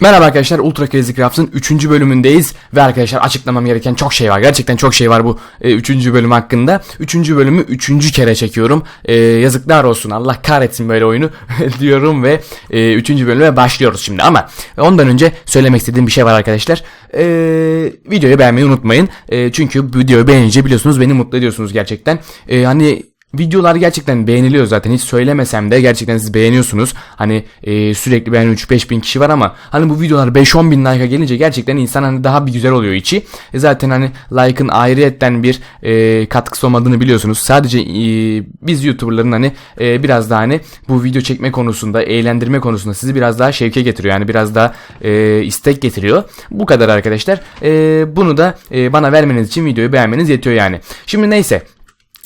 Merhaba arkadaşlar Ultra Crazy Crafts'ın 3. bölümündeyiz ve arkadaşlar açıklamam gereken çok şey var. Gerçekten çok şey var bu 3. bölüm hakkında. 3. bölümü 3. kere çekiyorum. E, yazıklar olsun Allah kahretsin böyle oyunu diyorum ve 3. bölüme başlıyoruz şimdi. Ama ondan önce söylemek istediğim bir şey var arkadaşlar. E, videoyu beğenmeyi unutmayın. E, çünkü videoyu beğenince biliyorsunuz beni mutlu ediyorsunuz gerçekten. E, hani Videolar gerçekten beğeniliyor zaten hiç söylemesem de gerçekten siz beğeniyorsunuz. Hani e, sürekli beğenen 3-5 bin kişi var ama hani bu videolar 5-10 bin like'a gelince gerçekten insan hani daha bir güzel oluyor içi. E, zaten hani like'ın ayrıyetten bir e, katkısı olmadığını biliyorsunuz. Sadece e, biz YouTuber'ların hani e, biraz daha hani bu video çekme konusunda, eğlendirme konusunda sizi biraz daha şevke getiriyor. Yani biraz daha e, istek getiriyor. Bu kadar arkadaşlar. E, bunu da e, bana vermeniz için videoyu beğenmeniz yetiyor yani. Şimdi neyse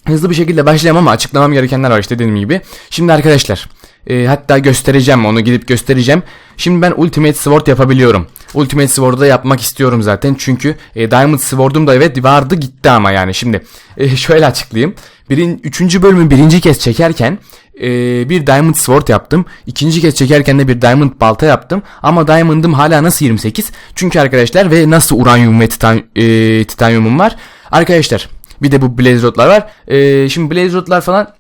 Hızlı bir şekilde başlayalım ama açıklamam gerekenler var işte dediğim gibi. Şimdi arkadaşlar e, hatta göstereceğim onu gidip göstereceğim. Şimdi ben Ultimate Sword yapabiliyorum. Ultimate Sword'u da yapmak istiyorum zaten çünkü e, Diamond Sword'um da evet vardı gitti ama yani şimdi e, şöyle açıklayayım. Birin, üçüncü bölümü birinci kez çekerken e, bir Diamond Sword yaptım. İkinci kez çekerken de bir Diamond balta yaptım. Ama Diamond'ım hala nasıl 28? Çünkü arkadaşlar ve nasıl uranyum ve titan, e, titanyumum var. Arkadaşlar bir de bu blaze rotlar var. Ee, şimdi blaze rotlar falan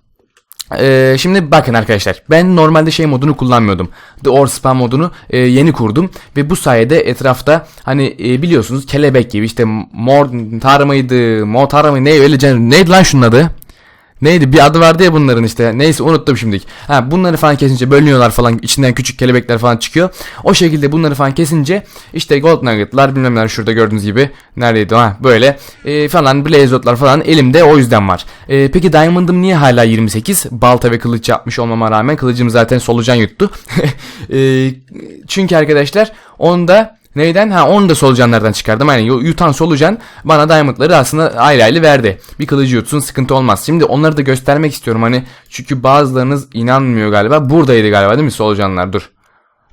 ee, şimdi bakın arkadaşlar ben normalde şey modunu kullanmıyordum. The Or Spam modunu e, yeni kurdum ve bu sayede etrafta hani e, biliyorsunuz kelebek gibi işte mor tar mıydı, motar mı ne öyle neydi lan şunun adı? Neydi bir adı vardı ya bunların işte. Neyse unuttum şimdi. Ha bunları falan kesince bölünüyorlar falan içinden küçük kelebekler falan çıkıyor. O şekilde bunları falan kesince işte gold nugget'lar bilmem neler şurada gördüğünüz gibi. Neredeydi ha böyle e, falan blazotlar falan elimde o yüzden var. E, peki diamond'ım niye hala 28? Balta ve kılıç yapmış olmama rağmen kılıcım zaten solucan yuttu. e, çünkü arkadaşlar onda Neyden? Ha onu da solucanlardan çıkardım. Yani yutan solucan bana diamondları aslında ayrı ayrı verdi. Bir kılıcı yutsun sıkıntı olmaz. Şimdi onları da göstermek istiyorum hani. Çünkü bazılarınız inanmıyor galiba. Buradaydı galiba değil mi solucanlar? Dur.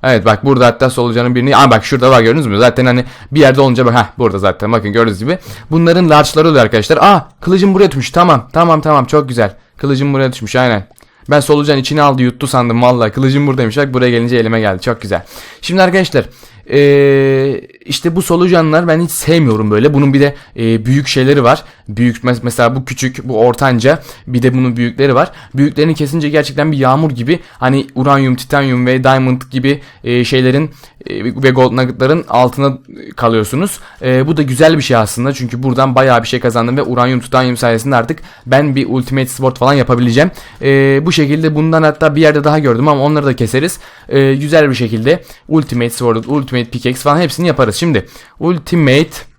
Evet bak burada hatta solucanın birini Aa bak şurada var gördünüz mü? Zaten hani bir yerde olunca bak ha burada zaten bakın gördüğünüz gibi. Bunların large'ları oluyor arkadaşlar. Aa kılıcım buraya düşmüş. Tamam tamam tamam çok güzel. Kılıcım buraya düşmüş aynen. Ben solucan içine aldı yuttu sandım valla. Kılıcım buradaymış. Bak buraya gelince elime geldi. Çok güzel. Şimdi arkadaşlar ee, işte bu solucanlar ben hiç sevmiyorum böyle. Bunun bir de e, büyük şeyleri var. Büyük mesela bu küçük, bu ortanca. Bir de bunun büyükleri var. Büyüklerini kesince gerçekten bir yağmur gibi hani uranyum, titanyum ve diamond gibi e, şeylerin e, ve gold nugget'ların altına kalıyorsunuz. E, bu da güzel bir şey aslında. Çünkü buradan bayağı bir şey kazandım ve uranyum, titanyum sayesinde artık ben bir ultimate sport falan yapabileceğim. E, bu şekilde bundan hatta bir yerde daha gördüm ama onları da keseriz. E, güzel bir şekilde ultimate sword, ultimate pickaxe falan hepsini yaparız. Şimdi ultimate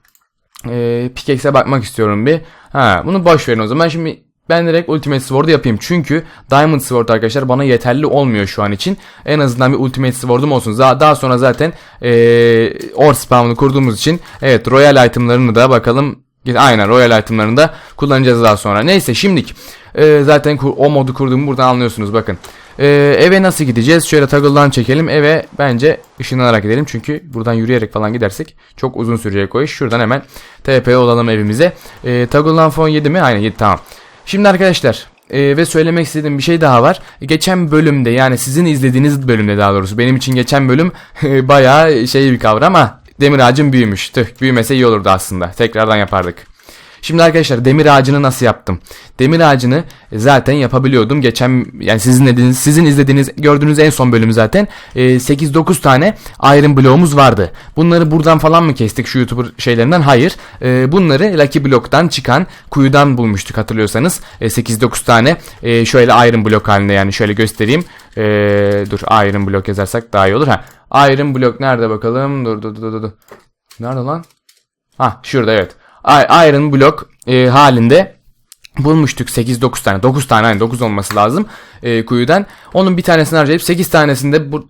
e, pickaxe'e bakmak istiyorum bir. Ha, bunu boş verin o zaman. Şimdi ben direkt Ultimate Sword'u yapayım. Çünkü Diamond Sword arkadaşlar bana yeterli olmuyor şu an için. En azından bir Ultimate Sword'um olsun. Daha sonra zaten ee, Or Spawn'u kurduğumuz için evet Royal itemlarını da bakalım. Aynen Royal itemlarını da kullanacağız daha sonra. Neyse şimdilik e, zaten o modu kurduğumu buradan anlıyorsunuz bakın. E, eve nasıl gideceğiz? Şöyle toggle'dan çekelim. Eve bence ışınlanarak gidelim. Çünkü buradan yürüyerek falan gidersek çok uzun sürecek o iş. Şuradan hemen TP olalım evimize. E, toggle'dan fon 7 mi? Aynen 7 tamam. Şimdi arkadaşlar e, ve söylemek istediğim bir şey daha var. Geçen bölümde yani sizin izlediğiniz bölümde daha doğrusu benim için geçen bölüm bayağı şey bir kavram ama demir ağacım büyümüş. Tüh büyümese iyi olurdu aslında. Tekrardan yapardık. Şimdi arkadaşlar demir ağacını nasıl yaptım? Demir ağacını zaten yapabiliyordum. Geçen yani sizin izlediğiniz, sizin izlediğiniz gördüğünüz en son bölüm zaten e, 8-9 tane iron bloğumuz vardı. Bunları buradan falan mı kestik şu YouTuber şeylerinden? Hayır. E, bunları Lucky Block'tan çıkan kuyudan bulmuştuk hatırlıyorsanız. E, 8-9 tane e, şöyle iron blok halinde yani şöyle göstereyim. E, dur iron blok yazarsak daha iyi olur. Ha. Iron blok nerede bakalım? Dur dur dur dur. Nerede lan? Ha şurada evet. Iron blok e, halinde bulmuştuk 8-9 tane. 9 tane hani 9 olması lazım e, kuyudan. Onun bir tanesini harcayıp 8 tanesinde bu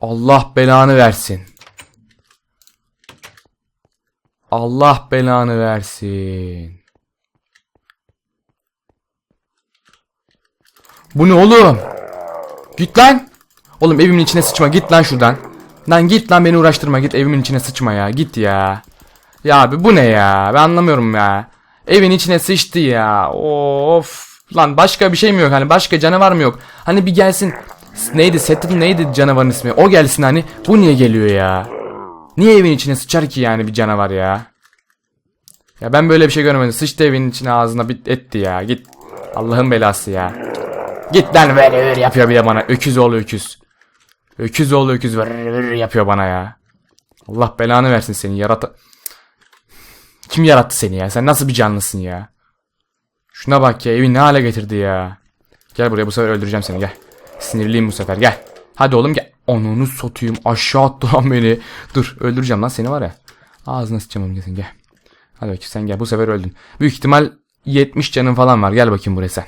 Allah belanı versin. Allah belanı versin. Bu ne oğlum? Git lan. Oğlum evimin içine sıçma git lan şuradan. Lan git lan beni uğraştırma git evimin içine sıçma ya git ya. Ya abi bu ne ya? Ben anlamıyorum ya. Evin içine sıçtı ya. Of. Lan başka bir şey mi yok? Hani başka canavar mı yok? Hani bir gelsin. Neydi Settle neydi canavarın ismi? O gelsin hani. Bu niye geliyor ya? Niye evin içine sıçar ki yani bir canavar ya? Ya ben böyle bir şey görmedim. Sıçtı evin içine ağzına bit etti ya. Git. Allah'ın belası ya. Git lan ver yapıyor bir de bana. Öküz oğlu öküz. Öküz oğlu öküz ver yapıyor bana ya. Allah belanı versin seni yarata... Kim yarattı seni ya? Sen nasıl bir canlısın ya? Şuna bak ya evi ne hale getirdi ya. Gel buraya bu sefer öldüreceğim seni gel. Sinirliyim bu sefer gel. Hadi oğlum gel. Onunu satayım aşağı attı lan beni. Dur öldüreceğim lan seni var ya. Ağzına sıçacağım oğlum gel. Hadi bakayım sen gel bu sefer öldün. Büyük ihtimal 70 canın falan var. Gel bakayım buraya sen.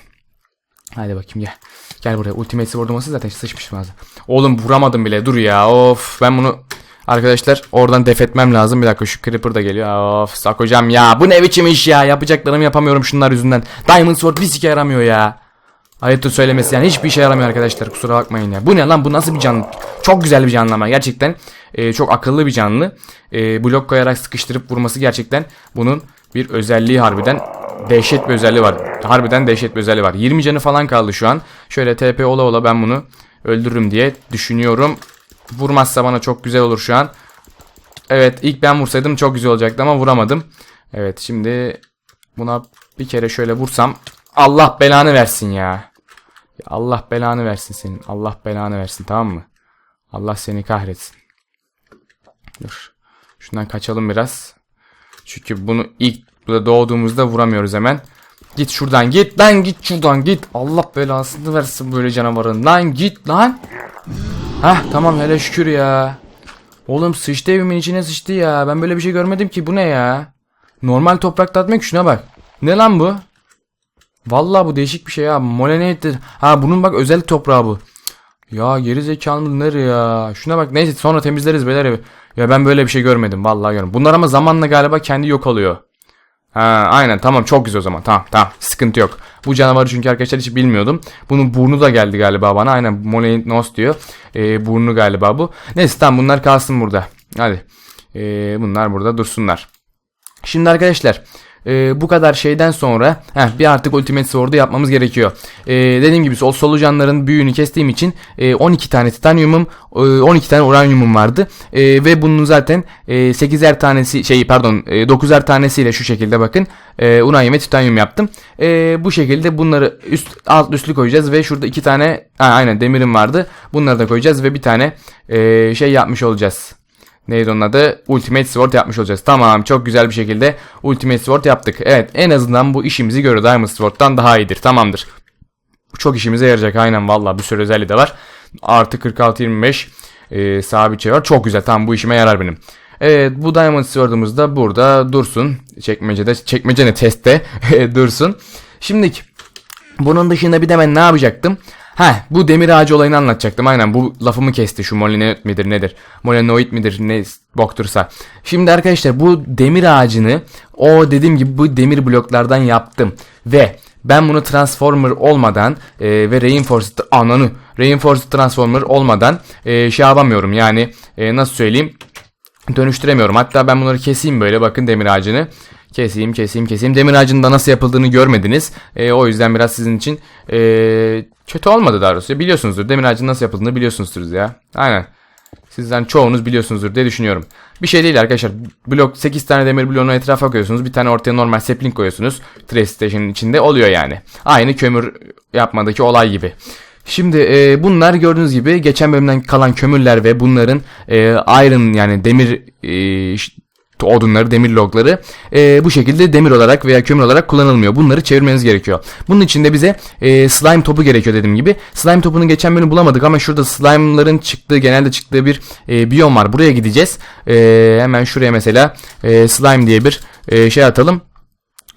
Hadi bakayım gel. Gel buraya. Ultimate'i vurduması zaten sıçmışım ağzına. Oğlum vuramadım bile. Dur ya. Of ben bunu Arkadaşlar oradan def etmem lazım. Bir dakika şu Creeper da geliyor. Of sak hocam ya. Bu ne biçim iş ya. Yapacaklarımı yapamıyorum şunlar yüzünden. Diamond Sword bir sike yaramıyor ya. Ayıptır söylemesi yani hiçbir işe yaramıyor arkadaşlar kusura bakmayın ya. Bu ne lan bu nasıl bir canlı? Çok güzel bir canlı ama gerçekten e, çok akıllı bir canlı. E, blok koyarak sıkıştırıp vurması gerçekten bunun bir özelliği harbiden dehşet bir özelliği var. Harbiden dehşet bir özelliği var. 20 canı falan kaldı şu an. Şöyle TP ola ola ben bunu öldürürüm diye düşünüyorum. Vurmazsa bana çok güzel olur şu an. Evet ilk ben vursaydım çok güzel olacaktı ama vuramadım. Evet şimdi buna bir kere şöyle vursam Allah belanı versin ya. Allah belanı versin senin. Allah belanı versin tamam mı? Allah seni kahretsin. Dur. Şundan kaçalım biraz. Çünkü bunu ilk burada doğduğumuzda vuramıyoruz hemen. Git şuradan git lan git şuradan git. Allah belasını versin böyle canavarın. Lan git lan. Hah tamam hele şükür ya. Oğlum sıçtı evimin içine sıçtı ya. Ben böyle bir şey görmedim ki. Bu ne ya? Normal toprakta atmak şuna bak. Ne lan bu? Vallahi bu değişik bir şey ya. Molenator. Ha bunun bak özel toprağı bu. Ya geri zekalı ya? Şuna bak neyse sonra temizleriz beyler evi. Ya ben böyle bir şey görmedim vallahi görmedim. Bunlar ama zamanla galiba kendi yok oluyor. Ha aynen tamam çok güzel o zaman. Tamam tamam sıkıntı yok. Bu canavarı çünkü arkadaşlar hiç bilmiyordum. Bunun burnu da geldi galiba bana. Aynen Molenos diyor. Ee, burnu galiba bu. Neyse tamam bunlar kalsın burada. Hadi. Ee, bunlar burada dursunlar. Şimdi arkadaşlar e, bu kadar şeyden sonra heh, bir artık Ultimate Sword'u yapmamız gerekiyor. E, dediğim gibi sol solucanların büyüğünü kestiğim için e, 12 tane titanyumum, e, 12 tane uranyumum vardı. E, ve bunun zaten e, 8'er tanesi şey pardon e, 9'er tanesiyle şu şekilde bakın e, uranyum ve titanyum yaptım. E, bu şekilde bunları üst alt üstlü koyacağız ve şurada iki tane ha, aynen demirim vardı. Bunları da koyacağız ve bir tane e, şey yapmış olacağız. Neydi onun adı? Ultimate Sword yapmış olacağız. Tamam çok güzel bir şekilde Ultimate Sword yaptık. Evet en azından bu işimizi görüyor. Diamond Sword'dan daha iyidir. Tamamdır. Bu çok işimize yarayacak. Aynen valla bir sürü özelliği de var. Artı 46-25 e, sabit şey var. Çok güzel. Tamam bu işime yarar benim. Evet bu Diamond Sword'umuz da burada dursun. Çekmecede, çekmece ne testte dursun. Şimdiki bunun dışında bir de ben ne yapacaktım? Ha bu demir ağacı olayını anlatacaktım. Aynen bu lafımı kesti şu molinoid midir nedir? Molinoid midir ne boktursa. Şimdi arkadaşlar bu demir ağacını o dediğim gibi bu demir bloklardan yaptım. Ve ben bunu transformer olmadan e, ve reinforced ananı reinforced transformer olmadan e, şey yapamıyorum. Yani e, nasıl söyleyeyim? Dönüştüremiyorum. Hatta ben bunları keseyim böyle bakın demir ağacını. Keseyim keseyim keseyim. Demir ağacının da nasıl yapıldığını görmediniz. E, o yüzden biraz sizin için e, kötü olmadı daha doğrusu. Biliyorsunuzdur. Demir ağacının nasıl yapıldığını biliyorsunuzdur ya. Aynen. Sizden çoğunuz biliyorsunuzdur diye düşünüyorum. Bir şey değil arkadaşlar. Blok 8 tane demir bloğunu etrafa koyuyorsunuz. Bir tane ortaya normal sapling koyuyorsunuz. Trace Station'ın içinde oluyor yani. Aynı kömür yapmadaki olay gibi. Şimdi e, bunlar gördüğünüz gibi geçen bölümden kalan kömürler ve bunların e, iron yani demir e, odunları, demir logları e, bu şekilde demir olarak veya kömür olarak kullanılmıyor. Bunları çevirmeniz gerekiyor. Bunun için de bize e, slime topu gerekiyor dediğim gibi. Slime topunu geçen bölüm bulamadık ama şurada slime'ların çıktığı, genelde çıktığı bir e, biyom var. Buraya gideceğiz. E, hemen şuraya mesela e, slime diye bir e, şey atalım.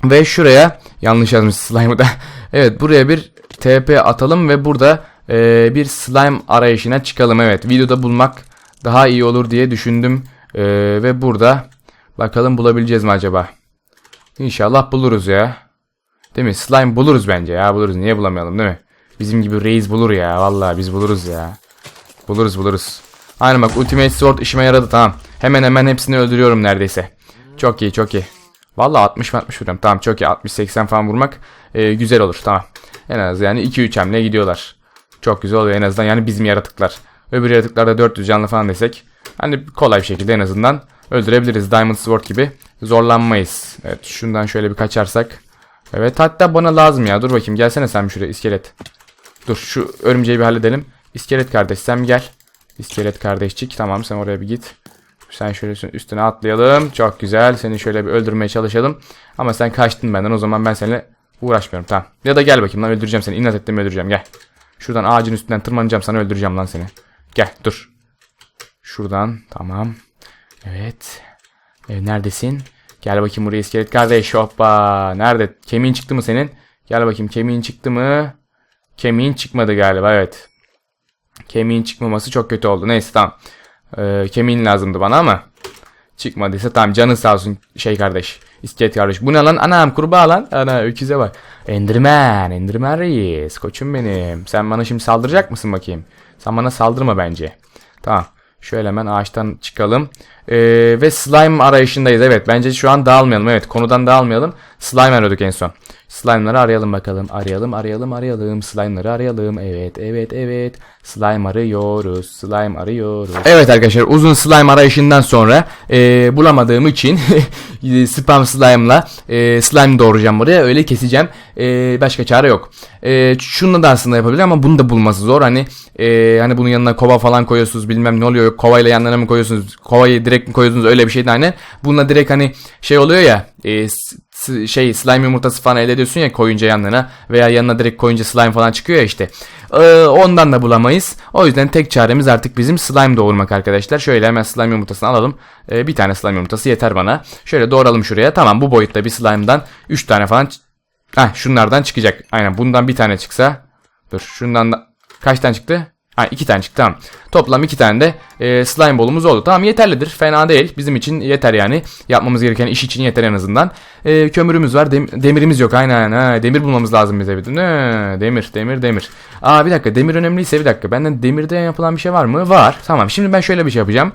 Ve şuraya yanlış yazmış slime'ı da. evet buraya bir TP atalım ve burada e, bir slime arayışına çıkalım. Evet videoda bulmak daha iyi olur diye düşündüm. E, ve burada Bakalım bulabileceğiz mi acaba? İnşallah buluruz ya. Değil mi? Slime buluruz bence ya. Buluruz. Niye bulamayalım değil mi? Bizim gibi reis bulur ya. Vallahi biz buluruz ya. Buluruz buluruz. Aynen bak Ultimate Sword işime yaradı tamam. Hemen hemen hepsini öldürüyorum neredeyse. Çok iyi çok iyi. Vallahi 60 60 vuruyorum. Tamam çok iyi. 60 80 falan vurmak e, güzel olur. Tamam. En az yani 2 3 hamle gidiyorlar. Çok güzel oluyor en azından yani bizim yaratıklar. Öbür yaratıklarda 400 canlı falan desek. Hani kolay bir şekilde en azından öldürebiliriz. Diamond Sword gibi zorlanmayız. Evet şundan şöyle bir kaçarsak. Evet hatta bana lazım ya. Dur bakayım gelsene sen şuraya iskelet. Dur şu örümceği bir halledelim. İskelet kardeş sen gel. İskelet kardeşçik tamam sen oraya bir git. Sen şöyle üstüne atlayalım. Çok güzel. Seni şöyle bir öldürmeye çalışalım. Ama sen kaçtın benden. O zaman ben seninle uğraşmıyorum. Tamam. Ya da gel bakayım lan öldüreceğim seni. İnat ettim öldüreceğim. Gel. Şuradan ağacın üstünden tırmanacağım sana öldüreceğim lan seni. Gel dur. Şuradan. Tamam. Evet. E, neredesin? Gel bakayım buraya iskelet kardeş. Hoppa. Nerede? Kemiğin çıktı mı senin? Gel bakayım kemiğin çıktı mı? Kemiğin çıkmadı galiba evet. Kemiğin çıkmaması çok kötü oldu. Neyse tamam. Ee, kemiğin lazımdı bana ama. Çıkmadıysa tamam canın sağ olsun şey kardeş. İskelet kardeş. Bu ne lan? Anam kurbağa lan. Ana öküze bak. Enderman. Enderman reis. Koçum benim. Sen bana şimdi saldıracak mısın bakayım? Sen bana saldırma bence. Tamam. Şöyle hemen ağaçtan çıkalım. Ee, ve slime arayışındayız. Evet bence şu an dağılmayalım. Evet konudan dağılmayalım. Slime arıyorduk en son. Slime'ları arayalım bakalım. Arayalım arayalım arayalım. Slime'ları arayalım. Evet evet evet. Slime arıyoruz. Slime arıyoruz. Evet arkadaşlar uzun slime arayışından sonra e, bulamadığım için spam slime'la e, slime doğuracağım buraya. Öyle keseceğim. E, başka çare yok. E, şunu da aslında yapabilirim ama bunu da bulması zor. Hani e, hani bunun yanına kova falan koyuyorsunuz bilmem ne oluyor. Kovayla yanlarına mı koyuyorsunuz? Kovayı direkt mi koyuyorsunuz? Öyle bir şeydi hani. Bununla direkt hani şey oluyor ya. E, şey slime yumurtası falan elde ediyorsun ya koyunca yanlarına veya yanına direkt koyunca slime falan çıkıyor ya işte. Ee, ondan da bulamayız. O yüzden tek çaremiz artık bizim slime doğurmak arkadaşlar. Şöyle hemen slime yumurtasını alalım. Ee, bir tane slime yumurtası yeter bana. Şöyle doğralım şuraya. Tamam bu boyutta bir slime'dan 3 tane falan Heh, şunlardan çıkacak. Aynen bundan bir tane çıksa. Dur şundan da kaç tane çıktı? Ha iki tane çıktı tamam. Toplam iki tane de e, slime bolumuz oldu. Tamam yeterlidir. Fena değil. Bizim için yeter yani. Yapmamız gereken iş için yeter en azından. E, kömürümüz var. dem- demirimiz yok. Aynen. Ha, demir bulmamız lazım bize bir. Ne? Demir, demir, demir. Aa bir dakika. Demir önemliyse bir dakika. Benden demirden yapılan bir şey var mı? Var. Tamam. Şimdi ben şöyle bir şey yapacağım.